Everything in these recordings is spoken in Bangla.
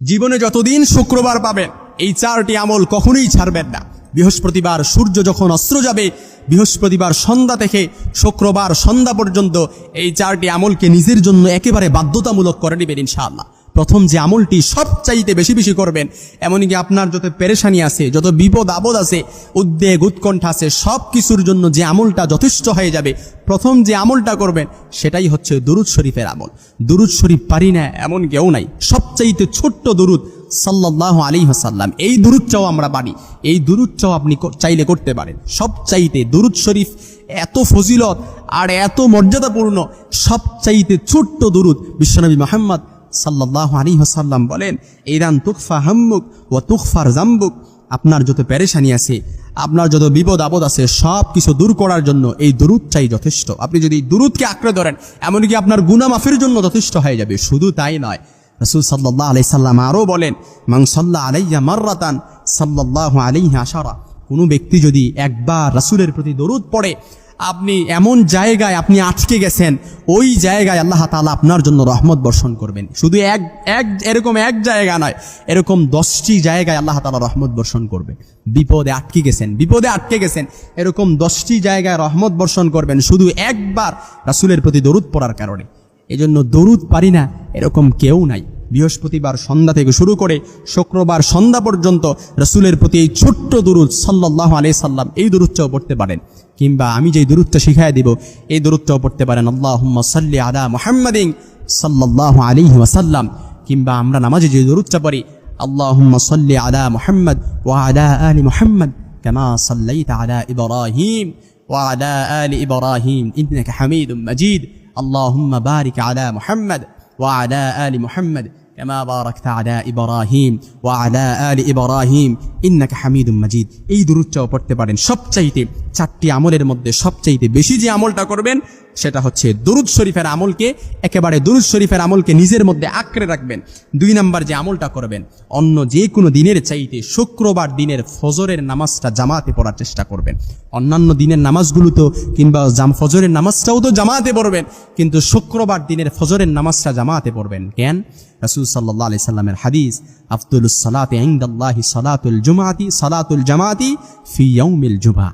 জীবনে যতদিন শুক্রবার পাবেন এই চারটি আমল কখনোই ছাড়বেন না। বৃহস্পতিবার সূর্য যখন অস্ত্র যাবে, বৃহস্পতিবার সন্ধ্যা থেকে শুক্রবার সন্ধ্যা পর্যন্ত এই চারটি আমলকে নিজের জন্য একেবারে বাধ্যতামূলক করে নেবেন ইনশাআল্লাহ। প্রথম যে আমলটি সবচাইতে বেশি বেশি করবেন, এমনকি আপনার যত পেরেশানি আছে, যত বিপদ আপদ আছে, উদ্বেগ, উৎকণ্ঠা আছে সব কিছুর জন্য যে আমলটা যথেষ্ট হয়ে যাবে, প্রথম যে আমলটা করবেন, সেটাই হচ্ছে দুরুদ শরীফের আমল। দুরুদ শরীফ পারি না, এমন কেউ নাই। সবচাইতে ছোট্ট দুরুদ সাল্লাহ আলী হাসাল্লাম এই দুরুদটাও আমরা পারি। এই দুরুদটাও আপনি চাইলে করতে পারেন। সবচাইতে দুরুদ শরীফ এত ফজিলত আর এত মর্যাদাপূর্ণ, সবচাইতে ছোট্ট দুরুদ বিশ্বনবী মোহাম্মদ সাল্লাহ আলী হাসাল্লাম বলেন ইরান তুকফা হাম্মুক ও তুকফার জাম্বুক। আপনার যত পেরেশানি আছে, আপনার যত বিপদ আপদ আছে সব কিছু দূর করার জন্য এই দুরুদটাই যথেষ্ট। আপনি যদি দুরুদকে আঁকড়ে ধরেন, এমনকি আপনার গুনা মাফের জন্য যথেষ্ট হয়ে যাবে। শুধু তাই নয়, রসুল সাল্লাহ আলাই সাল্লাম আরও বলেন মাং সাল্লাহ আলাইয়া মার্রাতান সাল্লাহ আলাইহি আশারা। কোনো ব্যক্তি যদি একবার রাসূলের প্রতি দরুদ পড়ে আপনি এমন জায়গায় আপনি আটকে গেছেন, ওই জায়গায় আল্লাহ তাআলা আপনার জন্য রহমত বর্ষণ করবেন। শুধু এক এক, এরকম এক জায়গা নয়, এরকম দশটি জায়গায় আল্লাহ তাআলা রহমত বর্ষণ করবে বিপদে আটকে গেছেন, বিপদে আটকে গেছেন, এরকম দশটি জায়গায় রহমত বর্ষণ করবেন, শুধু একবার রাসুলের প্রতি দরুদ পড়ার কারণে। এজন্য দরুদ পারি না, এরকম কেউ নাই। বৃহস্পতিবার সন্ধ্যা থেকে শুরু করে শুক্রবার সন্ধ্যা পর্যন্ত রসুলের প্রতি এই ছোট্ট দুরুদ সাল্লাহ আলি সাল্লাম এই দূরত্বও পড়তে পারেন। কিংবা আমি যেই দূরত্ব শিখাই দিব, এই দুরুদটাও পড়তে পারেন। আল্লাহ সাল্লি আদা মোহাম্মদিন সাল্লাহ আলি ওয়াসাল্লাম। কিংবা আমরা নামাজে যে দুরুদটা পড়ি আল্লাহ সাল্লি আদা মোহাম্মদ ও আদা আলী মোহাম্মদ কেমা সাল্লাই আদা ইবরাহিম ও আলা আলী ইবরাহিম ইবনাকে হামিদ মজিদ। আল্লাহ বারিক আদা মোহাম্মদ وعلى آل محمد كما باركت على إبراهيم وعلى آل إبراهيم إنك حميد مجيد এই দুরুদটাও পড়তে পারেন সবচাইতে চারটি আমলের মধ্যে সবচাইতে বেশি যে আমলটা করবেন সেটা হচ্ছে দুরুদ শরীফের আমলকে একেবারে দুরুদ শরীফের আমলকে নিজের মধ্যে আঁকড়ে রাখবেন। দুই নাম্বার যে আমলটা করবেন, অন্য যে কোনো দিনের চাইতে শুক্রবার দিনের ফজরের নামাজটা জামাতে পড়ার চেষ্টা করবেন। অন্যান্য দিনের নামাজগুলো তো, কিংবা জাম ফজরের নামাজটাও তো জামাতে পড়বেন, কিন্তু শুক্রবার দিনের ফজরের নামাজটা জামাতে পড়বেন। কেন? রাসূল সাল্লাল্লাহু আলাইহি সাল্লামের হাদিস, আফদুলুস সালাতি ইনদাল্লাহি সালাতুল জুমাতি সালাতুল জামাতি ফি ইয়াউমিল জুমা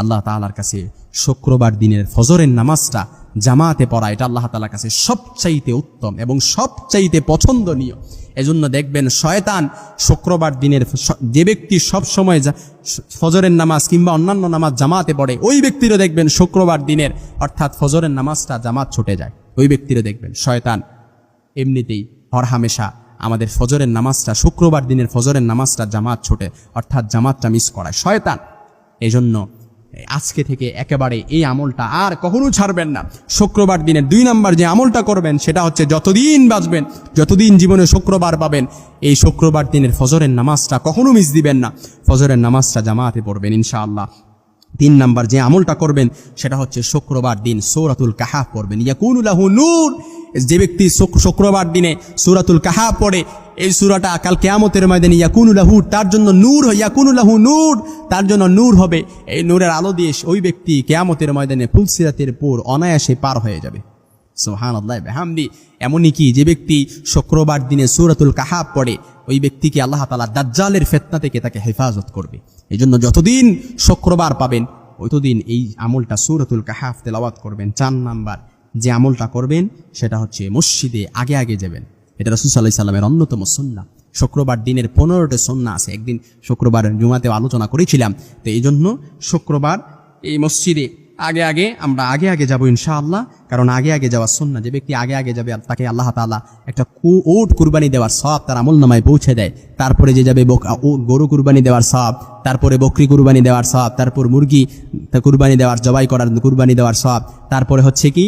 আল্লাহ তাআলার কাছে শুক্রবার দিনের ফজরের নামাজটা জামাতে পড়া, এটা আল্লাহ তালার কাছে সবচাইতে উত্তম এবং সবচাইতে পছন্দনীয়। এজন্য দেখবেন শয়তান শুক্রবার দিনের যে ব্যক্তি সব সময় ফজরের নামাজ কিংবা অন্যান্য নামাজ জামাতে পড়ে, ওই ব্যক্তিরও দেখবেন শুক্রবার দিনের, অর্থাৎ ফজরের নামাজটা জামাত ছুটে যায়। ওই ব্যক্তিরও দেখবেন শয়তান এমনিতেই হরহামেশা আমাদের ফজরের নামাজটা, শুক্রবার দিনের ফজরের নামাজটা জামাত ছোটে, অর্থাৎ জামাতটা মিস করায়। শয়তান, এজন্য আজকে থেকে একেবারে এই আমলটা আর কখনো ছাড়বেন না। শুক্রবার দিনের দুই নাম্বার যে আমলটা করবেন, সেটা হচ্ছে যতদিন বাঁচবেন, যতদিন জীবনে শুক্রবার পাবেন, এই শুক্রবার দিনের ফজরের নামাজটা কখনো মিস দিবেন না। ফজরের নামাজটা জামাতে পড়বেন, ইনশাআল্লাহ। তিন নাম্বার যে আমলটা করবেন, সেটা হচ্ছে শুক্রবার দিন সৌরাতুল কাহাফ পড়বেন। ইয়াকুনুল্লাহ নূর। যে ব্যক্তি শুক্রবার দিনে সুরাতুল কাহা পড়ে, এই সুরাটা কাল কেয়ামতের ময়দানে ইয়াকুনুলাহু তার জন্য নূর ইয়াকুনুলাহু নূর, তার জন্য নূর হবে। এই নূরের আলো দিয়ে ওই ব্যক্তি কেয়ামতের ময়দানে ফুলসিরাতের পুর অনায়াসে পার হয়ে যাবে। সোহান আল্লাহ এমনই কি যে ব্যক্তি শুক্রবার দিনে সূরাতুল কাহাব পড়ে, ওই ব্যক্তিকে আল্লাহ তালা দাজ্জালের ফেতনা থেকে তাকে হেফাজত করবে। এই জন্য যতদিন শুক্রবার পাবেন ততদিন এই আমলটা সূরাতুল কাহাফ তেলাওয়াত করবেন। চার নাম্বার যে আমলটা করবেন, সেটা হচ্ছে মসজিদে আগে আগে যাবেন। এটা রসুল সাল্লাহ সাল্লামের অন্যতম সন্না শুক্রবার দিনের পনেরোটা সন্না আছে। একদিন শুক্রবার জুমাতেও আলোচনা করেছিলাম, তো এই জন্য শুক্রবার এই মসজিদে আগে আগে আমরা আগে আগে যাব ইনশাআল্লাহ। কারণ আগে আগে যাওয়ার সন্না যে ব্যক্তি আগে আগে যাবে, তাকে আল্লাহ তাআলা একটা কু ওট কুরবানি দেওয়ার সব তার আমল নামায় পৌঁছে দেয়। তারপরে যে যাবে গরু কুরবানি দেওয়ার সব তারপরে বকরি কুরবানি দেওয়ার সব তারপর মুরগি কুরবানি দেওয়ার, জবাই করার কুরবানি দেওয়ার সব তারপরে হচ্ছে কি?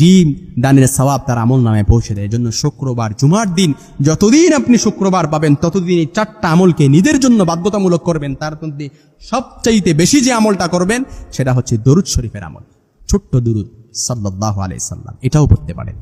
ডিম দানের সওয়াব তার আমল নামে পৌঁছে দেয়। জন্য শুক্রবার, জুমার দিন যতদিন আপনি শুক্রবার পাবেন, ততদিন এই চারটা আমলকে নিজের জন্য বাধ্যতামূলক করবেন। তার মধ্যে সবচাইতে বেশি যে আমলটা করবেন, সেটা হচ্ছে দরুদ শরীফের আমল। ছোট্ট দুরুদ। সাল্লাহ আলাই সাল্লাম। এটাও পড়তে পারেন।